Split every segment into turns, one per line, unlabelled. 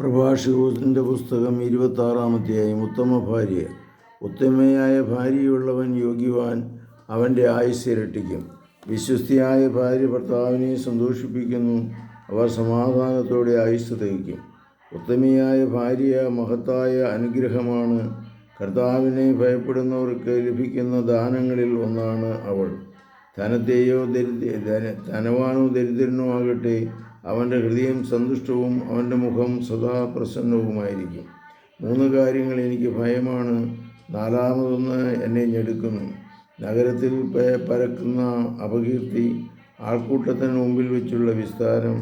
പ്രഭാഷകന്റെ പുസ്തകം ഇരുപത്താറാമത്തെയായും ഉത്തമ ഭാര്യ. ഉത്തമയായ ഭാര്യയുള്ളവൻ യോഗ്യവാൻ അവന്റെ ആയുസ് ഇരട്ടിക്കും. വിശ്വസ്തിയായ ഭാര്യ ഭർത്താവിനെ സന്തോഷിപ്പിക്കുന്നു. അവർ സമാധാനത്തോടെ ആയുസ് തികയ്ക്കും ഉത്തമയായ ഭാര്യ മഹത്തായ അനുഗ്രഹമാണ്. കർത്താവിനെ ഭയപ്പെടുന്നവർക്ക് ലഭിക്കുന്ന ദാനങ്ങളിൽ ഒന്നാണ് അവൾ. ധനത്തെയോ ദരിദ്ര ധന ധനവാനോ ദരിദ്രനോ ആകട്ടെ അവന്റെ ഹൃദയം സന്തുഷ്ടവും അവന്റെ മുഖം സദാ പ്രസന്നവുമായിരിക്കും. മൂന്ന് കാര്യങ്ങൾ എനിക്ക് ഭയമാണ്. നാലാമതൊന്ന് എന്നെ ഞെടുക്കുന്നു. നഗരത്തിൽ പരക്കുന്ന അപകീർത്തി ആൾക്കൂട്ടത്തിന് മുമ്പിൽ വെച്ചുള്ള വിസ്താരം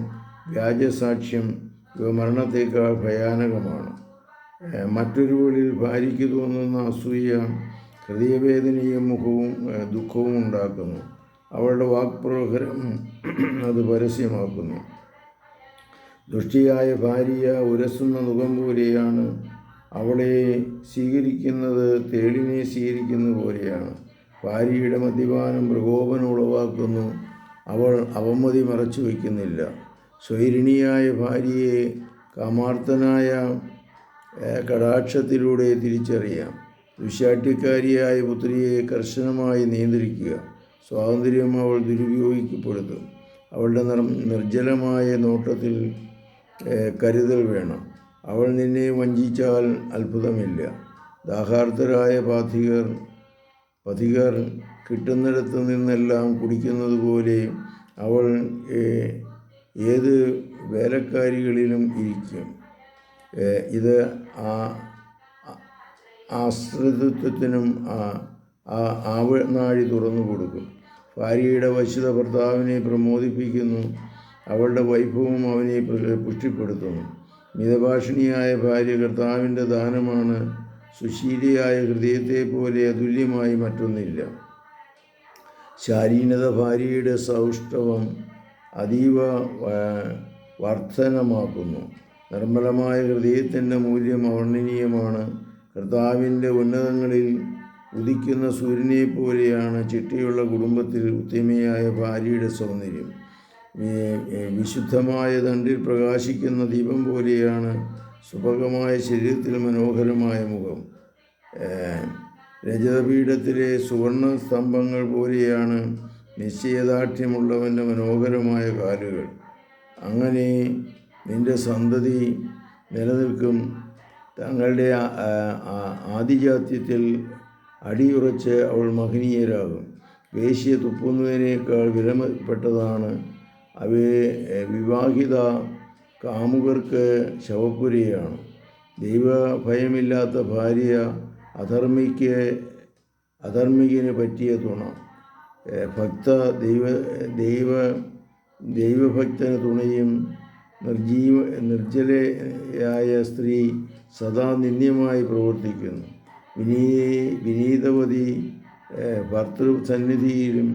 വ്യാജസാക്ഷ്യം ഇവ മരണത്തേക്കാൾ ഭയാനകമാണ്. മറ്റൊരുവളിൽ ഭാര്യയ്ക്ക് തോന്നുന്ന അസൂയ ഹൃദയവേദനയും മുഖവും ദുഃഖവും ഉണ്ടാക്കുന്നു. അവളുടെ വാക്പ്രഹരം അത് പരസ്യമാക്കുന്നു. ദുഷ്ടിയായ ഭാര്യ ഉരസുന്ന മുഖം പോലെയാണ്. അവളെ സ്വീകരിക്കുന്നത് തേളിനെ സ്വീകരിക്കുന്ന പോലെയാണ്. ഭാര്യയുടെ മദ്യപാനം പ്രകോപനം ഉളവാക്കുന്നു. അവൾ അവമതി മറച്ചു വയ്ക്കുന്നില്ല. സ്വൈരിണിയായ ഭാര്യയെ കാമാർത്ഥനായ കടാക്ഷത്തിലൂടെ തിരിച്ചറിയാം. ദുശാട്ടിക്കാരിയായ പുത്രിയെ കർശനമായി നിയന്ത്രിക്കുക. സ്വാതന്ത്ര്യം അവൾ ദുരുപയോഗിക്കപ്പെടുത്തും അവളുടെ നിർ നിർജലമായ നോട്ടത്തിൽ കരുതൽ വേണം. അവൾ നിന്നെ വഞ്ചിച്ചാൽ അത്ഭുതമില്ല. ദാഹാർത്ഥരായ പാഥികർ പഥികർ കിട്ടുന്നിടത്ത് നിന്നെല്ലാം കുടിക്കുന്നത് പോലെ അവൾ ഏത് വേലക്കാരികളിലും ഇരിക്കും. ഇത് ആ ആശ്രിതത്വത്തിനും ആ- ആവനാഴി തുറന്നു കൊടുക്കും. ഭാര്യയുടെ വശ്യത ഭർത്താവിനെ പ്രമോദിപ്പിക്കുന്നു. അവളുടെ വൈഭവം അവനെ പുഷ്ടിപ്പെടുത്തുന്നു. മിതഭാഷിണിയായ ഭാര്യ കർത്താവിന്റെ ദാനമാണ്. സുശീലിയായ ഹൃദയത്തെ പോലെ അതുല്യമായി മറ്റൊന്നില്ല. ശാലീനത ഭാര്യയുടെ സൗഷ്ഠവം അതീവ വർധനമാക്കുന്നു. നിർമ്മലമായ ഹൃദയത്തിന്റെ മൂല്യം അവർണനീയമാണ്. കർത്താവിന്റെ ഉന്നതങ്ങളിൽ ഉദിക്കുന്ന സൂര്യനെ പോലെയാണ് ചിട്ടയുള്ള കുടുംബത്തിൽ ഉത്തമയായ ഭാര്യയുടെ സൗന്ദര്യം. വിശുദ്ധമായ തണ്ടിൽ പ്രകാശിക്കുന്ന ദീപം പോലെയാണ് സുഭഗമായ ശരീരത്തിൽ മനോഹരമായ മുഖം. രജതപീഠത്തിലെ സുവർണ സ്തംഭങ്ങൾ പോലെയാണ് നിശ്ചയദാർഢ്യമുള്ളവന്റെ മനോഹരമായ കാലുകൾ. അങ്ങനെ നിന്റെ സന്തതി നിലനിൽക്കും. തങ്ങളുടെ ആദിജാത്യത്തിൽ അടിയുറച്ച് അവൾ മഹനീയരാകും. വേശ്യ തുപ്പുന്നതിനേക്കാൾ വിലപ്പെട്ടതാണ് അവയെ വിവാഹിത കാമുകർക്ക് ശവപ്പുരയാണ് ദൈവഭയമില്ലാത്ത ഭാര്യ അധർമ്മിക്ക് അധർമ്മികന് പറ്റിയ തുണ. ഭക്ത ദൈവ ദൈവ ദൈവഭക്തന് തുണയും നിർജീവ നിർജലയായ സ്ത്രീ സദാ നിന്ദ്യമായി പ്രവർത്തിക്കുന്നു. വിനീ വിനീതവതി ഭർത്തൃസന്നിധിയിലും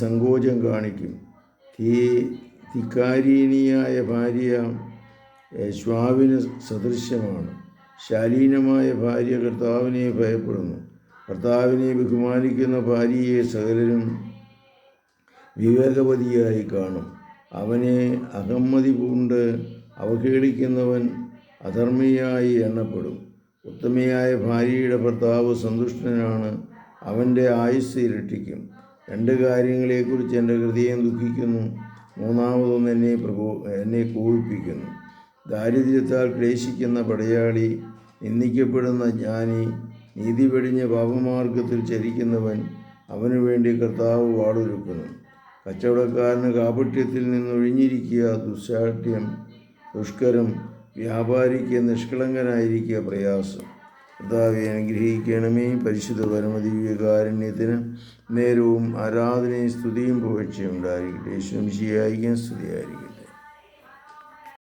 സങ്കോചം കാണിക്കും. തീ ധിക്കാരീണിയായ ഭാര്യ ശ്വാവിന് സദൃശ്യമാണ്. ശാലീനമായ ഭാര്യ കർത്താവിനെ ഭയപ്പെടുന്നു. കർത്താവിനെ ബഹുമാനിക്കുന്ന ഭാര്യയെ സകലരും വിവേകവതിയായി കാണും. അവനെ അഹമ്മതി പൂണ്ട് അവഹേളിക്കുന്നവൻ അധർമ്മിയായി എണ്ണപ്പെടും. ഉത്തമയായ ഭാര്യയുടെ ഭർത്താവ് സന്തുഷ്ടനാണ്. അവന്റെ ആയുസ് ഇരട്ടിക്കും. രണ്ട് കാര്യങ്ങളെക്കുറിച്ച് എന്റെ ഹൃദയം ദുഃഖിക്കുന്നു. മൂന്നാമതൊന്ന് എന്നെ പ്രകോ എന്നെ കോപിപ്പിക്കുന്നു. ദാരിദ്ര്യത്താൽ ക്ലേശിക്കുന്ന പടയാളി നിന്ദിക്കപ്പെടുന്ന ജ്ഞാനി നീതി വെടിഞ്ഞ പാപമാർഗത്തിൽ ചരിക്കുന്നവൻ അവനു വേണ്ടി കർത്താവ് വാളൊരുക്കുന്നു. കച്ചവടക്കാരന് കാപട്യത്തിൽ നിന്നൊഴിഞ്ഞിരിക്കുക ദുശാഠ്യം ദുഷ്കരം വ്യാപാരിക്ക് നിഷ്കളങ്കനായിരിക്കുക പ്രയാസം. കർത്താവെ അനുഗ്രഹിക്കണമേ. പരിശുദ്ധ പരമദിവ്യകാരുണ്യത്തിന് നേരവും ആരാധനയും സ്തുതിയും പുകഴ്ചയും ഉണ്ടായിരിക്കട്ടെ. ശംശിയായിരിക്കും സ്തുതിയായിരിക്കും.